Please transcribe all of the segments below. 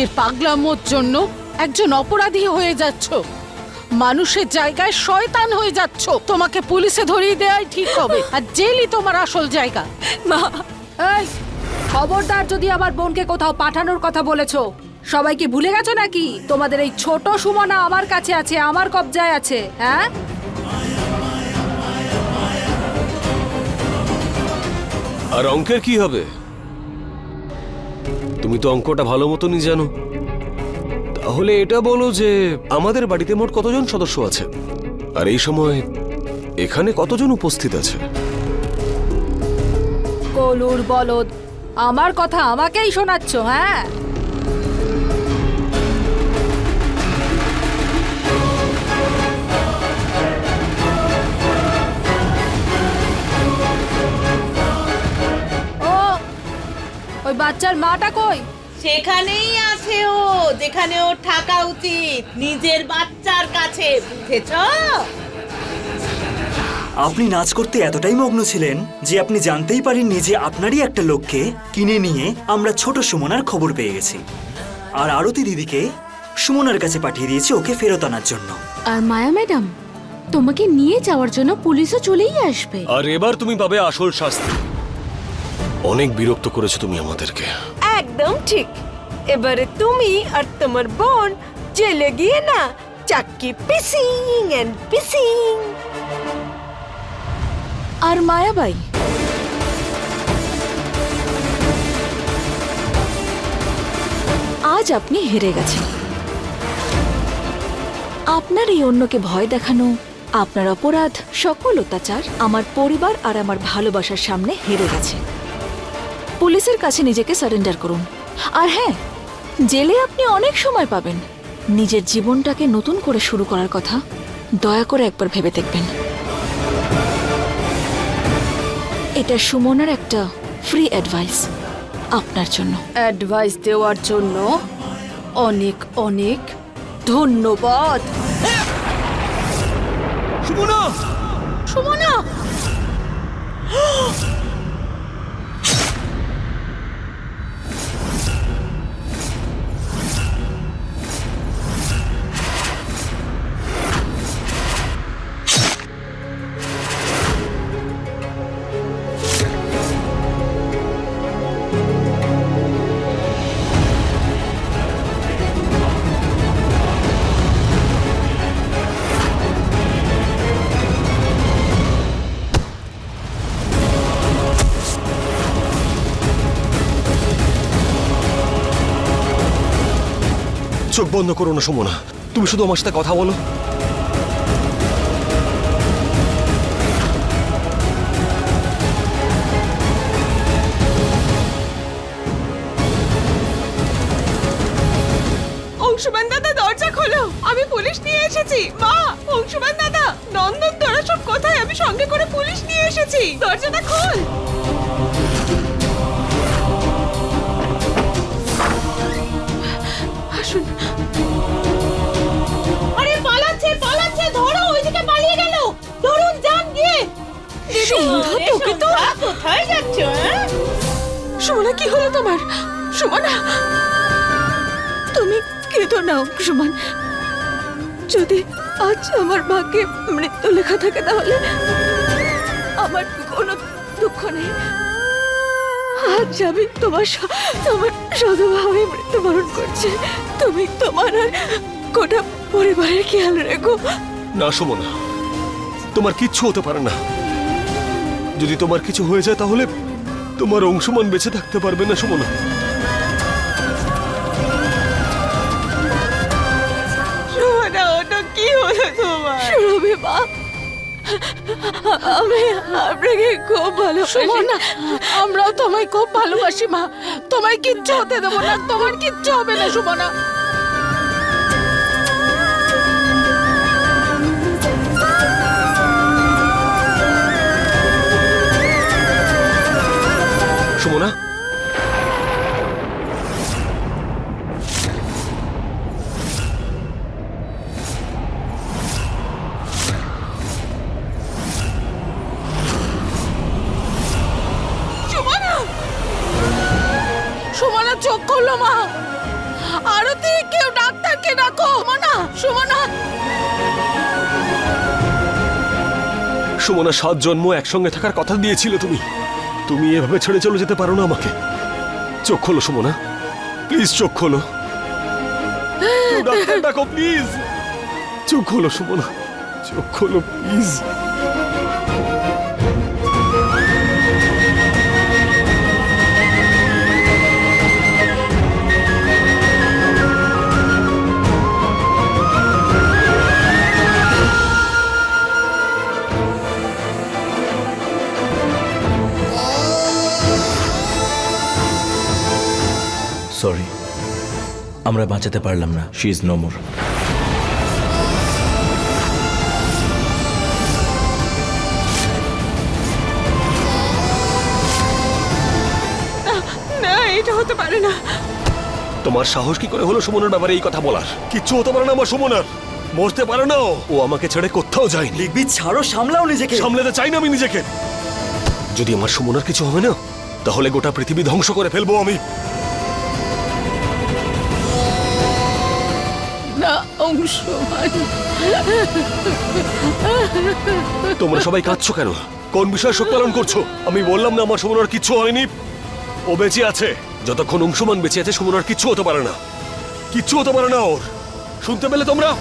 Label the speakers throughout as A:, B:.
A: নিজের পাগলামোর জন্য একজন অপরাধী হয়ে যাচ্ছ। মানুষের জায়গায় শয়তান হয়ে যাচ্ছ। তোমাকে পুলিশে ধরিয়ে দেওয়াই ঠিক হবে। আর জেলই তোমার আসল জায়গা।
B: মা এই খবরদার যদি আমার বোনকে কোথাও পাঠানোর কথা বলেছ সবাইকে ভুলে গেছো নাকি? তোমাদের এই ছোট সুমনা আমার কাছে আছে আমার কবজায় আছে হ্যাঁ?
C: আর অঙ্কের কি হবে? তুমি তো অঙ্কটা ভালো মতনই জানো। তাহলে এটা বলো যে, আমাদের বাড়িতে মোট কতজন সদস্য আছে? আর এই সময় এখানে কতজন উপস্থিত আছে?
B: কলুর বলদ, আমার কথা আমাকেই শোনাচ্ছ হ্যাঁ? ওই বাচ্চার মাটা কই?
D: সেখানেই আছে ও যেখানে ওর থাকা উচিত। নিজের বাচ্চার কাছে বুঝেছ?
E: আপনি নাচ করতে এতটাই মগ্ন ছিলেন যে আপনি জানতেই পারেননি যে আপনারই একটা লোককে কিনে নিয়ে আমরা ছোট সুমনার খবর পেয়ে গেছি। আর আরতি দিদিকে সুমনার কাছে পাঠিয়ে দিয়েছি ওকে ফেরত আনার জন্য।
F: আর মায়া ম্যাডাম তোমাকে নিয়ে যাওয়ার জন্য পুলিশও চলেই আসবে।
C: আর এবার তুমি পাবে আসল শাস্তি। অনেক বিরক্ত করেছ তুমি আমাদেরকে।
G: একদম ঠিক। এবারে তুমি আর তোমার বোন জেলে গিয়ে না চাক্কি পিসিং এন্ড পিসিং।
F: আর মায়াবাই আজ আপনি হেরে গেছেন। আপনার এই অন্যকে ভয় দেখানো আপনার অপরাধ সকল অত্যাচার আমার পরিবার আর আমার ভালোবাসার সামনে হেরে গেছে। পুলিশের কাছে নিজেকে সারেন্ডার করুন। আর হ্যাঁ জেলে আপনি অনেক সময় পাবেন। নিজের জীবনটাকে নতুন করে শুরু করার কথা দয়া করে একবার ভেবে দেখবেন। এটা সুমনার একটা ফ্রি অ্যাডভাইস আপনার জন্য।
B: অ্যাডভাইস দেওয়ার জন্য অনেক অনেক ধন্যবাদ।
C: সুমনা!
A: সুমনা!
C: চোখ বন্ধ করো না, সুমনা। তুমি শুধু আমার সাথে কথা বলো।
G: দাদা, দরজা খোলো। আমি পুলিশ নিয়ে এসেছি। দাদা, নন্দন তোরা সব কোথায় আমি সঙ্গে করে পুলিশ নিয়ে এসেছি। দরজাটা খোল। সন্ধ্যা, তোকে তো-
D: কোথায় যাচ্ছ হ্যাঁ?
G: সুমনা কি হলো তোমার? সুমনা তুমি কেঁদো না সুমন যদি আজ আমার ভাগ্যে মৃত্যু লেখা থাকে তাহলে আমার কোনো দুঃখ নেই। আজ আমি তোমার তোমার সদভাবে মৃত্যুবরণ করছি। তুমি তোমার আর গোটা পরিবারের খেয়াল রেখো।
C: না সুমনা তোমার কিচ্ছু হতে পারে না। যদি তোমার কিছু হয়ে যায় তাহলে তোমার অংশমান বেঁচে থাকতে পারবে না সুমনা।
G: সুমনা ওটা কি হলো তোমার? সুরভি মা আমি আপনাকে খুব ভালো
A: সুমনা আমরাও তোমায় খুব ভালোবাসি মা। তোমায় কিচ্ছু হতে দেবো না তোমার কিচ্ছু হবে না সুমনা।
C: সুমনা সাত জন্ম একসঙ্গে থাকার কথা দিয়েছিলে তুমি। তুমি এভাবে ছেড়ে চলে যেতে পারো না আমাকে। চোখ খোলো সুমনা। প্লিজ চোখ খোলো। ডাক্তার ডাকো প্লিজ। চোখ খোলো সুমনা। চোখ খোলো প্লিজ।
H: সরি। আমরা বাঁচাতে পারলাম না। শি ইজ নো মোর
G: না এটা হতে পারে না।
C: তোমার সাহস কি করে হলো সুমনার ব্যাপারে এই কথা বলার? কিচ্ছু হতে পারে না আমার সুমনার। মরতে পারে না ও। ও আমাকে ছেড়ে কোথাও যায়নি।
E: বিগ ছাড়ো সামলাও নিজেকে।
C: সামলাতে চাই না আমি নিজেকে। যদি আমার সুমনার কিছু হবে না তাহলে গোটা পৃথিবী ধ্বংস করে ফেলব আমি। তোমরা সবাই কাঁদছো কেন? কোন বিষয়ে শোক পালন করছ? আমি বললাম না, আমার সমনার কিচ্ছু হয়নি। ও বেঁচে আছে। যতক্ষণ অংশমান বেঁচে আছে, সমনার কিচ্ছু হতে পারে না। কিচ্ছু হতে পারে না ওর। শুনতে পেলে তোমরা?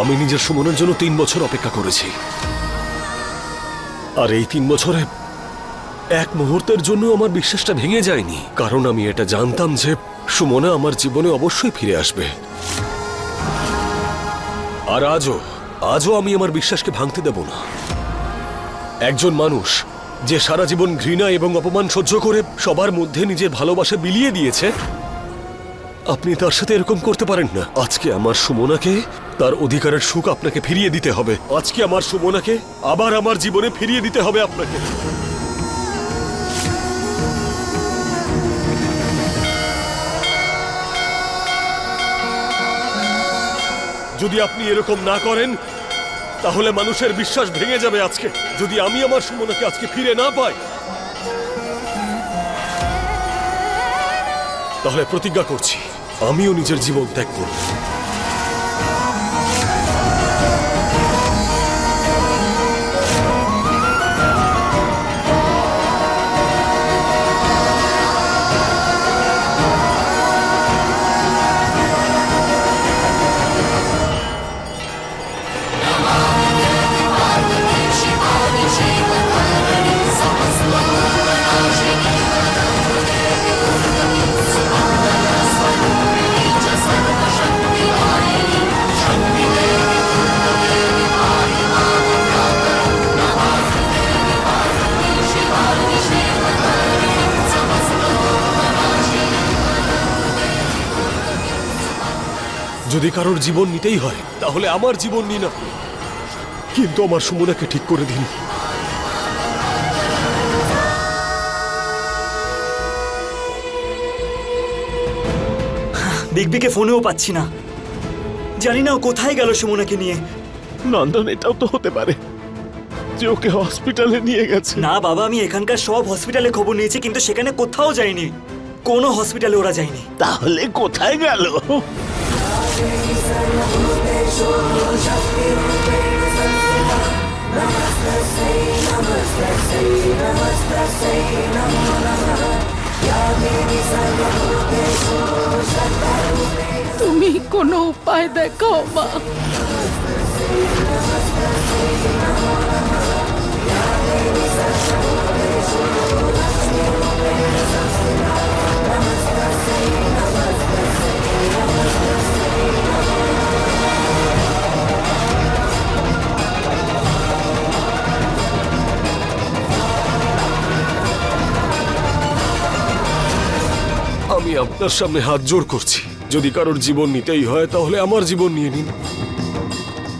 C: আমি নিজের সুমনের জন্য তিন বছর অপেক্ষা করেছি। আর এই তিন বছরে এক মুহূর্তের জন্য আমার বিশ্বাসটা ভেঙে যায়নি। কারণ আমি এটা জানতাম যে সুমনা আমার জীবনে অবশ্যই ফিরে আসবে। আর আজও আজও আমি আমার বিশ্বাসকে ভাঙতে দেব না। একজন মানুষ যে সারা জীবন ঘৃণা এবং অপমান সহ্য করে সবার মধ্যে নিজের ভালোবাসা বিলিয়ে দিয়েছে, আপনি তার সাথে এরকম করতে পারেন না। আজকে আমার সুমনাকে তার অধিকারের সুখ আপনাকে ফিরিয়ে দিতে হবে। আজকে আমার সুমনাকে, আবার আমার জীবনে ফিরিয়ে দিতে হবে আপনাকে। যদি আপনি এরকম না করেন, তাহলে মানুষের বিশ্বাস ভেঙে যাবে আজকে। যদি আমি আমার সুমনাকে আজকে ফিরে না পাই, তাহলে প্রতিজ্ঞা করছি, আমিও নিজের জীবন ত্যাগ করব। যদি কারোর জীবন নিতেই হয় তাহলে আমার জীবন নিন আপনি। কিন্তু আমার সুমনাকে ঠিক করে দিন।
E: বিগবিকে ফোনেও পাচ্ছি না। জানি না ও কোথায় গেল সুমনাকে নিয়ে।
C: নন্দন এটাও তো হতে পারে যে ওকে হসপিটালে নিয়ে গেছে।
E: না বাবা আমি এখানকার সব হসপিটালে খবর নিয়েছি কিন্তু সেখানে কোথাও যায়নি। কোনো হসপিটালে ওরা যায়নি।
H: তাহলে কোথায় গেল?
A: তুমি কোনো উপায় দেখাও মা।
C: আপনার সামনে হাত জোর করছি। যদি কারোর জীবন নিতেই হয়, তাহলে আমার জীবন নিয়ে নিন।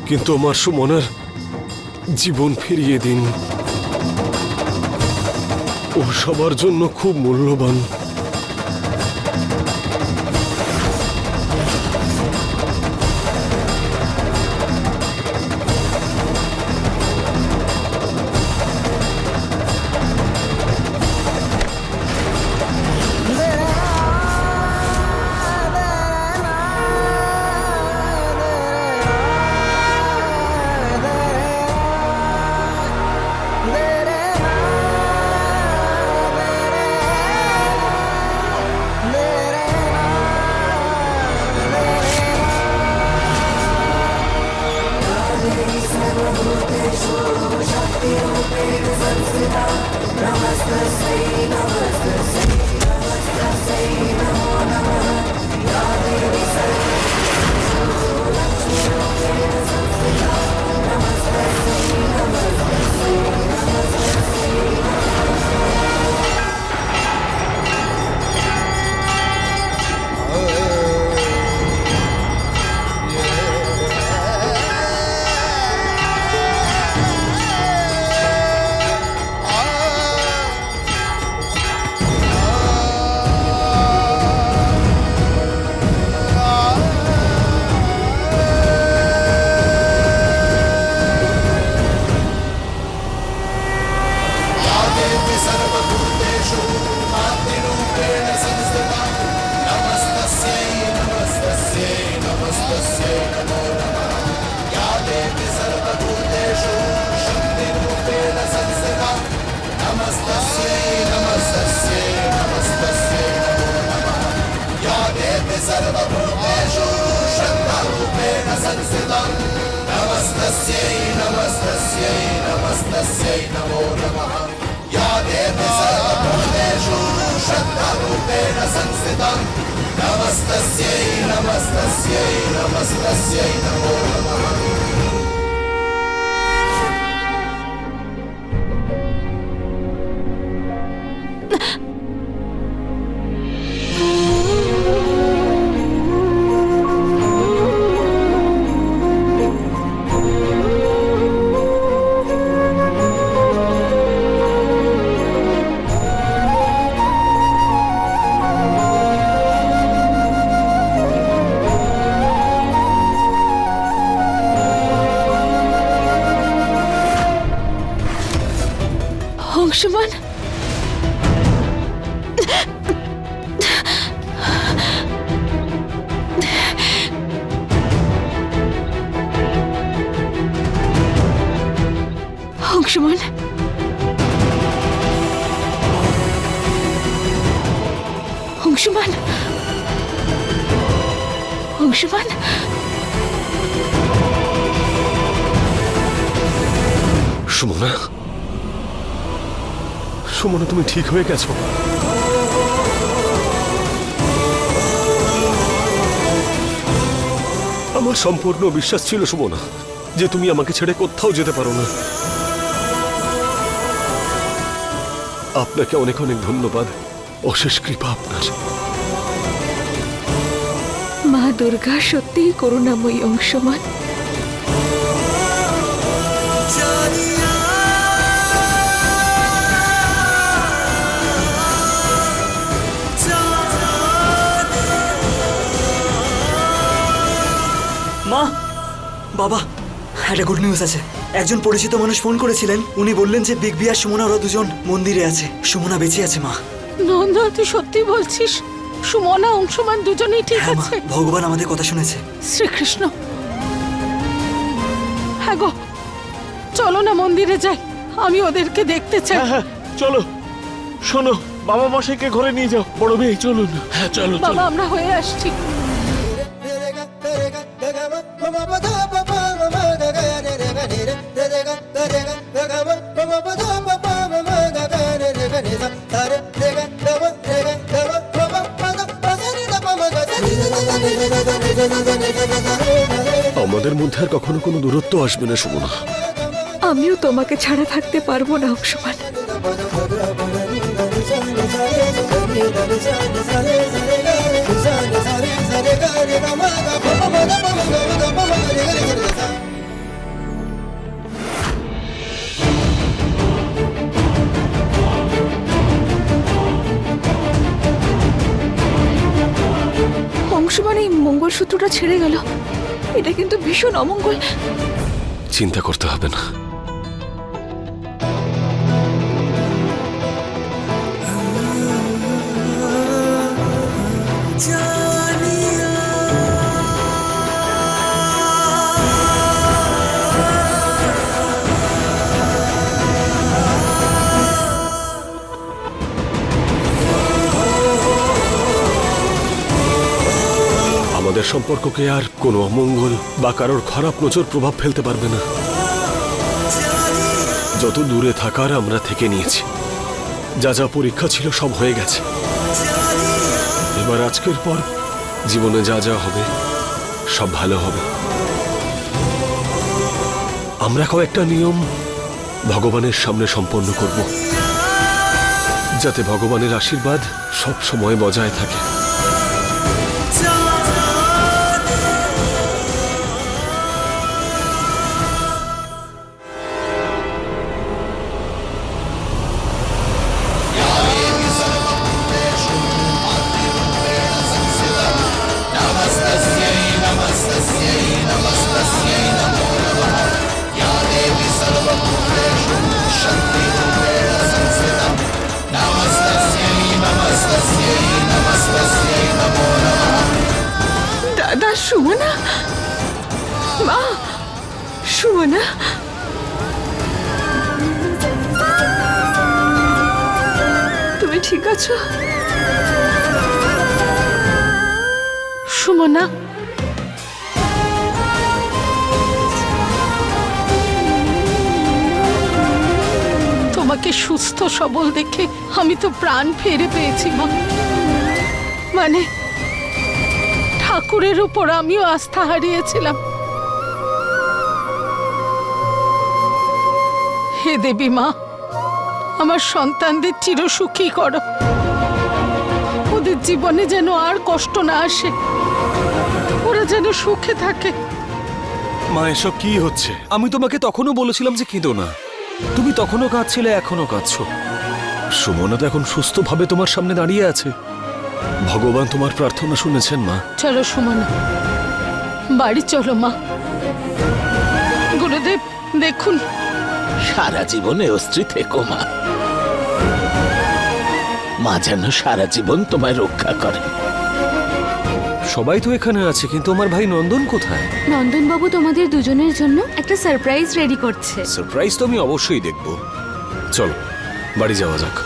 C: কিন্তু আমার সুমনার জীবন ফিরিয়ে দিন। ও সবার জন্য খুব মূল্যবান।
G: नमस्तस्यै नमस्तस्यै
C: नमस्तस्यै नमो नमः या देवी सर्वभूतेषु श्रद्धारूपेण संस्थिता नमस्तस्यै नमस्तस्यै नमस्तस्यै नमो नमः
G: অংশমান অংশমান
C: সুমনা? সুমনা, তুমি ঠিক হয়ে গেছো? আমার সম্পূর্ণ বিশ্বাস ছিল, সুমনা, যে তুমি আমাকে ছেড়ে কোথাও যেতে পারো না। আপনাকে অনেক অনেক ধন্যবাদ। অশেষ কৃপা আপনার।
G: মা দুর্গা সত্যিই করুণাময়ী অংশমান।
E: মা বাবা একটা গুড নিউজ আছে। একজন পরিচিত মানুষ ফোন করেছিলেন। উনি বললেন যে বিগ বি আর সুমনা ওরা দুজন মন্দিরে আছে। সুমনা বেঁচে আছে মা।
A: নন্দা তুই সত্যি বলছিস? সুমনা অংশমান দুজনেই ঠিক
E: হ্যাঁ মা
A: আছে?
E: ভগবান আমাদের কথা শুনেছে।
A: শ্রীকৃষ্ণ। হ্যাঁ গো চলো না মন্দিরে যাই। আমি ওদেরকে দেখতে চাই।
I: হ্যাঁ চলো। শোনো বাবা মশাইকে ঘরে নিয়ে যাও। বড় মেয়ে চলুন। হ্যাঁ চলো
A: বাবা আমরা হয়ে আসছি।
C: আমাদের মধ্যে আর কখনো কোনো দূরত্ব আসবে না, সুমনা।
G: আমিও তোমাকে ছাড়া থাকতে পারব না, অংশমান। মঙ্গলসূত্রটা ছেড়ে গেল। এটা কিন্তু ভীষণ অমঙ্গল।
C: চিন্তা করতে হবে না। আমাদের সম্পর্ককে আর কোনো অমঙ্গল বা কারোর খারাপ নজর প্রভাব ফেলতে পারবে না। যত দূরে থাকার আমরা থেকে নিয়েছি। যা যা পরীক্ষা ছিল সব হয়ে গেছে। এবার আজকের পর জীবনে যা যা হবে, সব ভালো হবে। আমরা কয়েকটা নিয়ম ভগবানের সামনে সম্পন্ন করব, যাতে ভগবানের আশীর্বাদ সব সময় বজায় থাকে।
A: তোমাকে সুস্থ, সবল দেখে আমি তো প্রাণ ফিরে পেয়েছি, মা। মানে ঠাকুরের উপর আমিও আস্থা হারিয়েছিলাম। হে দেবী মা, আমার সন্তানদের চিরসুখী করো। ওদের জীবনে যেন আর কষ্ট না আসে, ওরা যেন সুখে থাকে।
C: মা, এসব কি হচ্ছে? আমি তোমাকে তখনও বলেছিলাম যে কেঁদো না। তুমি তখনও কাঁদছিলে এখনও কাঁদছো। সুমনা তো এখন সুস্থভাবে তোমার সামনে দাঁড়িয়ে আছে। ভগবান তোমার প্রার্থনা শুনেছেন মা।
A: চলো সুমনা। বাড়ি চলো মা। গুরুদেব দেখুন।
I: সারা জীবনে অস্ত্রী থেকো মা। মা যেন সারা জীবন তোমায় রক্ষা করে।
C: সবাই তো এখানে আছে কিন্তু আমার ভাই নন্দন কোথায়?
J: নন্দন বাবু তোমাদের দুজনের জন্য একটা সারপ্রাইজ রেডি করছে।
C: সারপ্রাইজ তো আমি অবশ্যই দেখব। চলো বাড়ি যাওয়া যাক।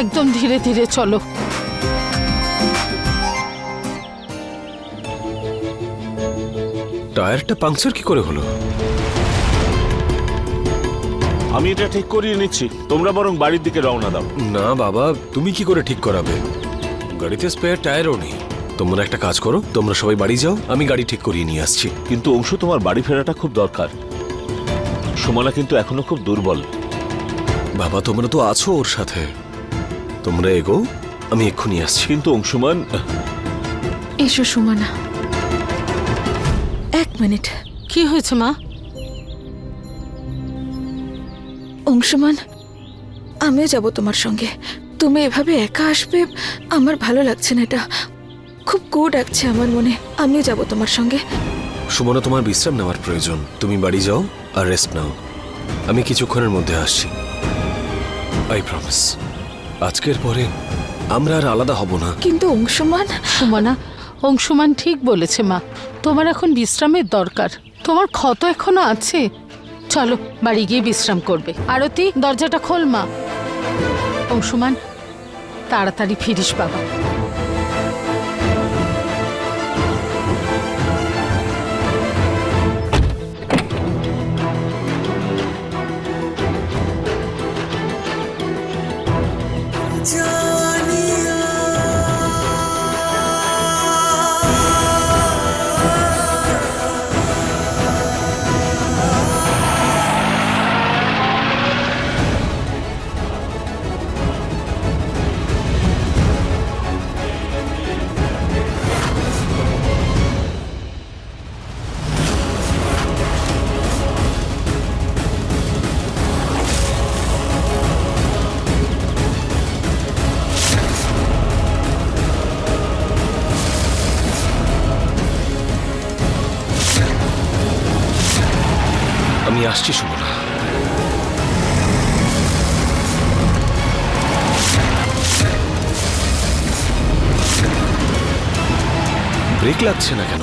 A: একদম ধীরে ধীরে চলো।
C: টায়ারটা পাংচার কি করে হলো?
I: আমি এটা ঠিক করিয়ে নিচ্ছি। তোমরা বরং বাড়ির দিকে রওনা দাও।
C: না বাবা তুমি কি করে ঠিক করাবে? গাড়িতে স্পেয়ার টায়ারও নেই। তোমরা একটা কাজ করো তোমরা সবাই বাড়ি যাও আমি গাড়ি ঠিক করিয়ে নিয়ে আসছি।
I: কিন্তু অংশ তোমার বাড়ি ফেরাটা খুব দরকার। সুমনা কিন্তু এখনও খুব দুর্বল।
C: বাবা তোমরা তো আছো ওর সাথে। তোমরা এগো আমি এক্ষুনি আসছি।
I: কিন্তু অংশুমান
G: এসো সুমনা। এক মিনিট।
A: কি হয়েছে মা?
G: অংশমান আমিও যাব তোমার সঙ্গে। তুমি এভাবে একা আসবে আমার ভালো লাগছে না এটা। খুব গো ডাকছে আমার মনে আমিও যাব তোমার সঙ্গে।
C: সুমনা তোমার বিশ্রাম নেওয়ার প্রয়োজন। তুমি বাড়ি যাও আর রেস্ট নাও। আমি কিছুক্ষণের মধ্যে আসছি। আই প্রমিস আজকের পরে আমরা আর আলাদা হব না।
G: কিন্তু অংশমান
A: সুমনা অংশমান ঠিক বলেছে মা। তোমার এখন বিশ্রামের দরকার। তোমার ক্ষত এখনও আছে। চলো বাড়ি গিয়ে বিশ্রাম করবে। আরতি দরজাটা খোল মা। অংশমান তাড়াতাড়ি ফিরিস বাবা।
C: Just আসছি সুমনা ব্রেক লাগছে না কেন?